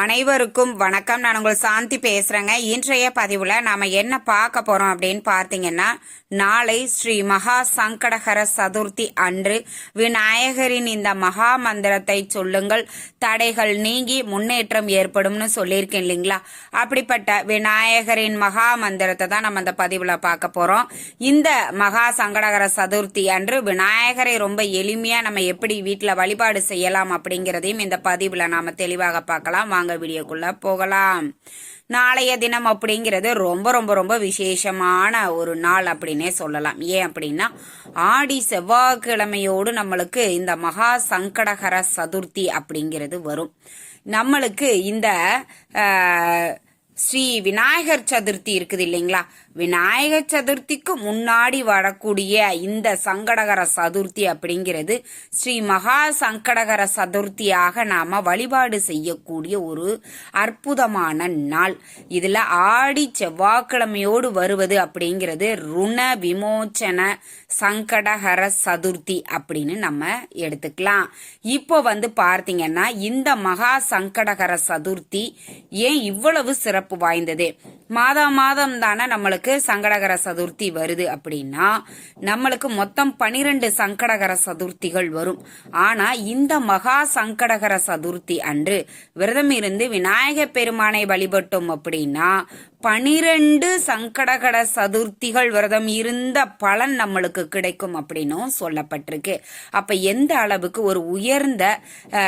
அனைவருக்கும் வணக்கம். நான் உங்கள் சாந்தி பேசுறேங்க. இன்றைய பதிவுல நாம என்ன பார்க்க போறோம் அப்படின்னு பார்த்தீங்கன்னா நாளை ஸ்ரீ மகா சங்கடகர சதுர்த்தி அன்று விநாயகரின் இந்த மகா மந்திரத்தை சொல்லுங்கள். தடைகள் நீங்கி முன்னேற்றம் ஏற்படும்னு சொல்லியிருக்கேன் இல்லைங்களா? அப்படிப்பட்ட விநாயகரின் மகா மந்திரத்தை தான் நம்ம இந்த பதிவுல பார்க்க போறோம். இந்த மகா சங்கடகர சதுர்த்தி அன்று விநாயகரை ரொம்ப எளிமையா நம்ம எப்படி வீட்டுல வழிபாடு செய்யலாம் அப்படிங்கிறதையும் இந்த பதிவுல நாம தெளிவாக பார்க்கலாம். வாங்க. வீடியோக்குள்ள போகலாம். நாளைய தினம் அப்படிங்கிறது ரொம்ப ரொம்ப ரொம்ப விசேஷமான ஒரு நாள் அப்படின்னே சொல்லலாம். ஏன் அப்படின்னா ஆடி செவ்வாய்க்கிழமையோடு நம்மளுக்கு இந்த மகா சங்கடகர சதுர்த்தி அப்படிங்கிறது வரும். நம்மளுக்கு இந்த ஸ்ரீ விநாயகர் சதுர்த்தி இருக்குது இல்லைங்களா? விநாயகர் சதுர்த்திக்கு முன்னாடி வரக்கூடிய இந்த சங்கடகர சதுர்த்தி அப்படிங்கிறது ஸ்ரீ மகா சங்கடகர சதுர்த்தியாக நாம வழிபாடு செய்யக்கூடிய ஒரு அற்புதமான நாள். இதுல ஆடி செவ்வாய்க்கிழமையோடு வருவது அப்படிங்கிறது ருண விமோச்சன சங்கடகர சதுர்த்தி அப்படின்னு நம்ம எடுத்துக்கலாம். இப்போ வந்து பார்த்தீங்கன்னா இந்த மகா சங்கடகர சதுர்த்தி ஏன் இவ்வளவு சிறப்பு வாய்ந்தது. மாதம் மாதம் தானே நம்மளுக்கு சங்கடகர சதுர்த்தி வருது அப்படின்னா நம்மளுக்கு மொத்தம் பனிரெண்டு சங்கடகர சதுர்த்திகள் வரும். ஆனா இந்த மகா சங்கடகர சதுர்த்தி அன்று விரதம் இருந்து விநாயக பெருமானை வழிபட்டோம் அப்படின்னா பனிரெண்டு சங்கடகர சதுர்த்திகள் விரதம் இருந்த பலன் நம்மளுக்கு கிடைக்கும் அப்படின்னும் சொல்லப்பட்டிருக்கு. அப்ப எந்த அளவுக்கு ஒரு உயர்ந்த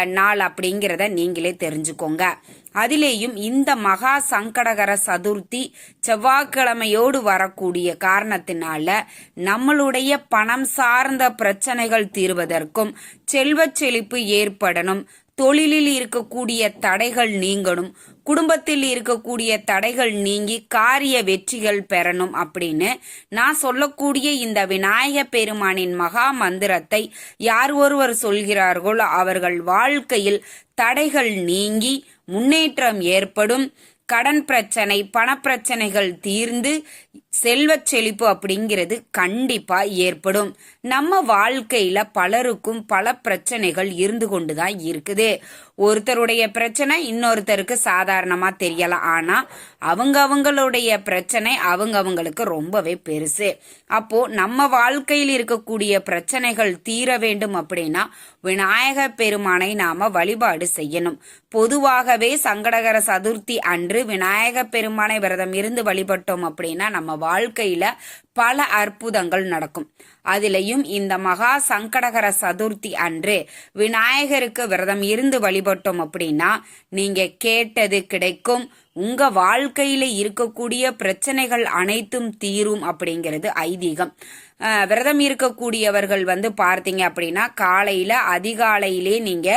நாள் அப்படிங்கிறத நீங்களே தெரிஞ்சுக்கோங்க. அதிலேயும் இந்த மகா சங்கடகர சதுர்த்தி செவ்வாய்க்கிழமையோடு வரக்கூடிய காரணத்தினால நம்மளுடைய பணம் சார்ந்த பிரச்சனைகள் தீர்வதற்கும் செல்வ செழிப்பு ஏற்படணும் தொழிலில் இருக்கக்கூடிய தடைகள் நீங்கணும் குடும்பத்தில் இருக்கக்கூடிய தடைகள் நீங்கி காரிய வெற்றிகள் பெறணும் அப்படின்னு நான் சொல்லக்கூடிய இந்த விநாயக பெருமானின் மகா மந்திரத்தை யார் ஒருவர் சொல்கிறார்களோ அவர்கள் வாழ்க்கையில் தடைகள் நீங்கி முன்னேற்றம் ஏற்படும். கடன் பிரச்சனை பணப்பிரச்சனைகள் தீர்ந்து செல்வச் செழிப்பு அப்படிங்கிறது கண்டிப்பா ஏற்படும். நம்ம வாழ்க்கையில பலருக்கும் பல பிரச்சனைகள் இருந்து கொண்டுதான் இருக்குது. ஒருத்தருடைய பிரச்சனை இன்னொருத்தருக்கு சாதாரணமா தெரியலாம் ஆனா அவங்க அவங்களுடைய பிரச்சனை அவங்க அவங்களுக்கு ரொம்பவே பெருசு. அப்போ நம்ம வாழ்க்கையில் இருக்கக்கூடிய பிரச்சனைகள் தீர வேண்டும் அப்படின்னா விநாயக பெருமானை நாம வழிபாடு செய்யணும். பொதுவாகவே சங்கடகர சதுர்த்தி அன்று விநாயக பெருமானை விரதம் இருந்து வழிபட்டோம் அப்படின்னா நம்ம வாழ்க்கையில பல அற்புதங்கள் நடக்கும். அதிலையும் இந்த மகா சங்கடகர சதுர்த்தி அன்று விநாயகருக்கு விரதம் இருந்து வழிபட்டோம் அப்படின்னா நீங்க கேட்டது கிடைக்கும். உங்க வாழ்க்கையில இருக்கக்கூடிய பிரச்சனைகள் அனைத்தும் தீரும் அப்படிங்கிறது ஐதீகம். விரதம் இருக்கக்கூடியவர்கள் வந்து பார்த்தீங்க அப்படின்னா காலையில அதிகாலையிலே நீங்க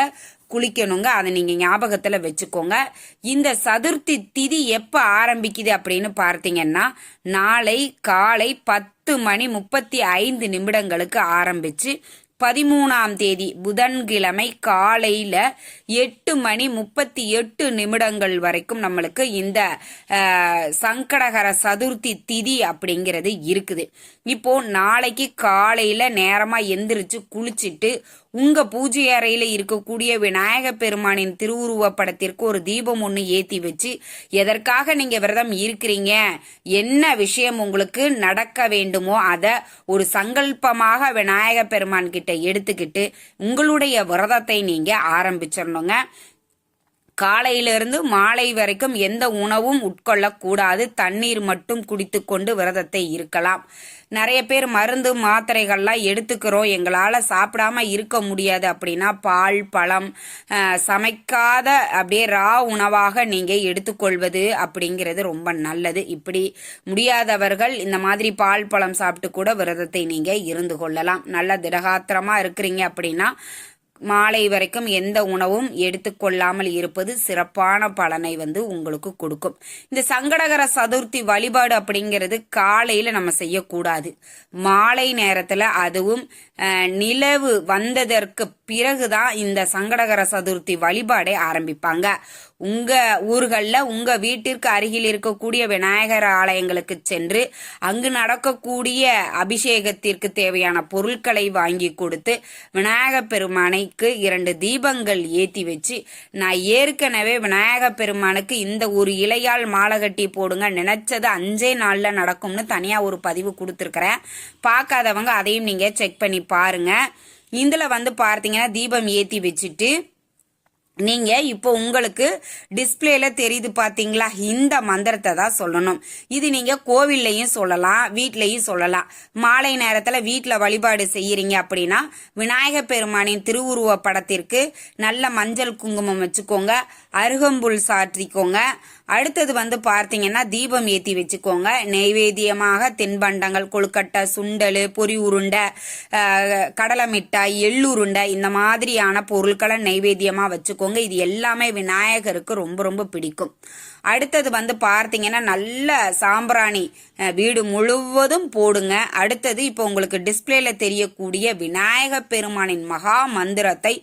குளிக்கணுங்க. அதை நீங்கள் ஞாபகத்தில் வச்சுக்கோங்க. இந்த சதுர்த்தி திதி எப்போ ஆரம்பிக்குது அப்படின்னு பார்த்தீங்கன்னா நாளை காலை பத்து மணி முப்பத்தி ஐந்து நிமிடங்களுக்கு ஆரம்பித்து பதிமூணாம் தேதி புதன்கிழமை காலையில் எட்டு மணி முப்பத்தி எட்டு நிமிடங்கள் வரைக்கும் நம்மளுக்கு இந்த சங்கடகர சதுர்த்தி திதி அப்படிங்கிறது இருக்குது. இப்போ நாளைக்கு காலையில் நேரமாக எந்திரிச்சு குளிச்சிட்டு உங்க பூஜை அறையில இருக்கக்கூடிய விநாயக பெருமானின் திருவுருவ படத்திற்கு ஒரு தீபம் ஒன்று ஏத்தி வச்சு எதற்காக நீங்க விரதம் இருக்கிறீங்க? என்ன விஷயம் உங்களுக்கு நடக்க வேண்டுமோ அதை ஒரு சங்கல்பமாக விநாயக பெருமான் கிட்ட எடுத்துக்கிட்டு உங்களுடைய விரதத்தை நீங்க ஆரம்பிச்சிடணுங்க காலையிலிருந்து மாலை வரைக்கும் எந்த உணவும் உட்கொள்ளக்கூடாது. தண்ணீர் மட்டும் குடித்துக்கொண்டு விரதத்தை இருக்கலாம். நிறைய பேர் மருந்து மாத்திரைகள்லாம் எடுத்துக்கிறோம். எங்களால் சாப்பிடாம இருக்க முடியாது அப்படின்னா பால் பழம் சமைக்காத அப்படியே ரா உணவாக நீங்கள் எடுத்துக்கொள்வது அப்படிங்கிறது ரொம்ப நல்லது. இப்படி முடியாதவர்கள் இந்த மாதிரி பால் பழம் சாப்பிட்டு கூட விரதத்தை நீங்கள் இருந்து கொள்ளலாம். நல்ல திடகாத்திரமாக இருக்கிறீங்க அப்படின்னா மாலை வரைக்கும் எந்த உணவும் எடுத்துக்கொள்ளாமல் இருப்பது சிறப்பான பலனை வந்து உங்களுக்கு கொடுக்கும். இந்த சங்கடகர சதுர்த்தி வழிபாடு அப்படிங்கிறது காலையில நம்ம செய்யக்கூடாது. மாலை நேரத்துல அதுவும் நிலவு வந்ததற்கு பிறகுதான் இந்த சங்கடகர சதுர்த்தி வழிபாடை ஆரம்பிப்பாங்க. உங்க ஊர்களில் உங்க வீட்டிற்கு அருகில் இருக்கக்கூடிய விநாயகர் ஆலயங்களுக்கு சென்று அங்கு நடக்கக்கூடிய அபிஷேகத்திற்கு தேவையான பொருட்களை வாங்கி கொடுத்து விநாயகர் பெருமானை பெருமானிற்கு இரண்டு தீபங்கள் ஏத்தி வச்சு நான் ஏற்கனவே விநாயக பெருமானுக்கு இந்த ஒரு இலையால் மாலை கட்டி போடுங்க நினைச்சது அஞ்சே நாள்ல நடக்கும்னு தனியா ஒரு பதிவு கொடுத்துருக்கிறேன். பார்க்காதவங்க அதையும் நீங்க செக் பண்ணி பாருங்க. இதுல வந்து பார்த்தீங்கன்னா தீபம் ஏத்தி வச்சுட்டு நீங்க இப்போ உங்களுக்கு டிஸ்பிளேல தெரியுது பாத்தீங்களா? இந்த மந்திரத்தை தான் சொல்லணும். இது நீங்க கோவில்லையும் சொல்லலாம் வீட்லையும் சொல்லலாம். மாலை நேரத்துல வீட்டில் வழிபாடு செய்யறீங்க அப்படின்னா விநாயக பெருமானின் திருவுருவ படத்திற்கு நல்ல மஞ்சள் குங்குமம் வச்சுக்கோங்க அருகம்புல் சாற்றிக்கோங்க. அடுத்தது வந்து பார்த்தீங்கன்னா தீபம் ஏற்றி வச்சுக்கோங்க. நெய்வேத்தியமாக தின்பண்டங்கள் கொழுக்கட்டை சுண்டல் பொறி உருண்டை கடலை மிட்டாய் எள்ளுருண்டை இந்த மாதிரியான பொருட்களை நெய்வேத்தியமாக வச்சுக்கோங்க. இது எல்லாமே விநாயகருக்கு ரொம்ப ரொம்ப பிடிக்கும். அடுத்தது வந்து பார்த்தீங்கன்னா நல்ல சாம்பிராணி வீடு முழுவதும் போடுங்க. அடுத்தது இப்போ உங்களுக்கு டிஸ்பிளேல தெரியக்கூடிய விநாயக பெருமானின் மகா மந்திரத்தை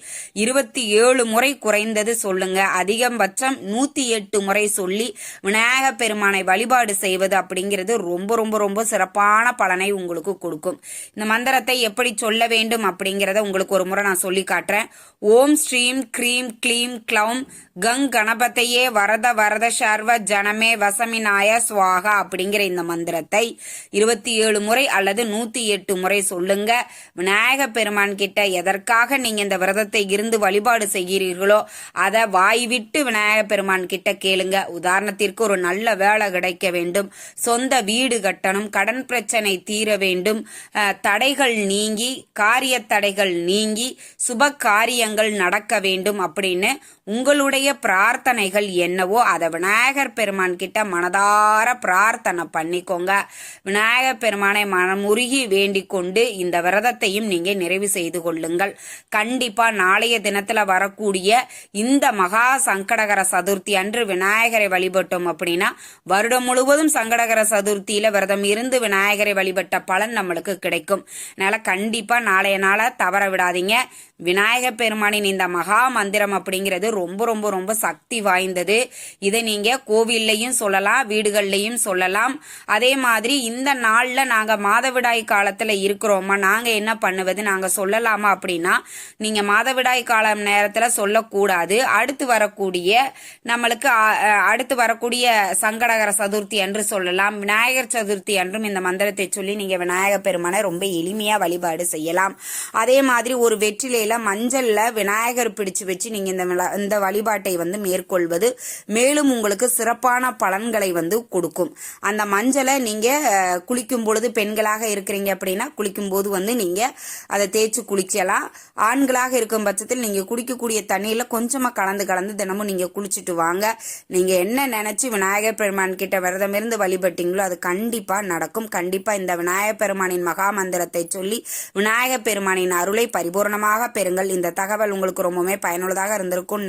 இருபத்தி ஏழு முறை குறைந்தது சொல்லுங்க. அதிகபட்சம் நூத்தி எட்டு முறை சொல்லி விநாயக பெருமானை வழிபாடு செய்வது அப்படிங்கிறது ரொம்ப ரொம்ப ரொம்ப சிறப்பான பலனை உங்களுக்கு கொடுக்கும். இந்த மந்திரத்தை எப்படி சொல்ல வேண்டும் அப்படிங்கிறத உங்களுக்கு ஒரு முறை நான் சொல்லி காட்டுறேன். ஓம் ஸ்ரீம் க்ரீம் க்ளீம் க்ளௌம் கங் கணபத்தையே வரத வரத சர்வ ஜனமே வசமினாய சுவாகா அப்படிங்கிற இந்த மந்திரத்தை இருபத்தி ஏழு முறை அல்லது நூத்தி எட்டு முறை சொல்லுங்க. விநாயக பெருமான் கிட்ட எதற்காக நீங்க இந்த விரதத்தை இருந்து வழிபாடு செய்கிறீர்களோ அதை வாய் விட்டு விநாயக பெருமான் கிட்ட கேளுங்க. உதாரணத்திற்கு ஒரு நல்ல வேலை கிடைக்க வேண்டும். சொந்த வீடு கட்டணும் கடன் பிரச்சனை தீர வேண்டும். தடைகள் நீங்கி காரிய தடைகள் நீங்கி சுப காரியங்கள் நடக்க வேண்டும் அப்படின்னு உங்களுடைய பிரார்த்தனைகள் என்னவோ அதை விநாயகர் பெருமான் கிட்ட மனதார பிரார்த்தனை பண்ணிக்கோங்க. விநாயகர் பெருமானை மனமுருகி வேண்டிக் கொண்டு இந்த விரதத்தையும் நீங்க நிறைவு செய்து கொள்ளுங்கள். கண்டிப்பா நாளைய தினத்துல வரக்கூடிய இந்த மகா சங்கடகர சதுர்த்தி அன்று விநாயகரை வழிபட்டோம் அப்படின்னா வருடம் முழுவதும் சங்கடகர சதுர்த்தியில விரதம் இருந்து விநாயகரை வழிபட்ட பலன் நம்மளுக்கு கிடைக்கும். அதனால கண்டிப்பா நாளைய நாளை தவற விடாதீங்க. விநாயகர் பெருமானின் இந்த மகா மந்திரம் அப்படிங்கிறது ரொம்ப ரொம்ப ரொம்ப சக்தி வாய்ந்தது. இதை நீங்க கோவில்லையும் சொல்லலாம் வீடுகள்லையும் சொல்லலாம். அதே மாதிரி இந்த நாள்ல நாங்க மாதவிடாய் காலத்துல இருக்கிறோமா நாங்க என்ன பண்ணுவது நாங்க சொல்லலாமா அப்படின்னா நீங்க மாதவிடாய் காலம் நேரத்துல சொல்லக்கூடாது. அடுத்து வரக்கூடிய நம்மளுக்கு அடுத்து வரக்கூடிய சங்கடகர சதுர்த்தி என்று சொல்லலாம். விநாயகர் சதுர்த்தி என்றும் இந்த மந்திரத்தை சொல்லி நீங்க விநாயகர் பெருமானை ரொம்ப எளிமையா வழிபாடு செய்யலாம். அதே மாதிரி ஒரு வெற்றிலையில மஞ்சள்ல விநாயகர் பிடிச்சு வச்சு நீங்க இந்த அந்த இந்த வழிபாட்டை வந்து மேற்கொள்வது மேலும் உங்களுக்கு சிறப்பான பலன்களை வந்து கொடுக்கும். அந்த மஞ்சளை நீங்க குளிக்கும் பொழுது பெண்களாக இருக்கிறீங்க அப்படின்னா குளிக்கும் போது வந்து நீங்க அதை தேய்ச்சி குளிக்கலாம். ஆண்களாக இருக்கும் பட்சத்தில் நீங்க குடிக்கக்கூடிய தண்ணியில கொஞ்சமா கலந்து கலந்து தினமும் நீங்க குளிச்சுட்டு வாங்க. நீங்க என்ன நினைச்சு விநாயகர் பெருமான் கிட்ட விரதம் இருந்து வழிபட்டீங்களோ அது கண்டிப்பா நடக்கும். கண்டிப்பா இந்த விநாயகர் பெருமானின் மகா மந்திரத்தை சொல்லி விநாயகர் பெருமானின் அருளை பரிபூர்ணமாக பெறுங்கள். இந்த தகவல் உங்களுக்கு ரொம்பவுமே பயனுள்ளதாக இருந்திருக்கும்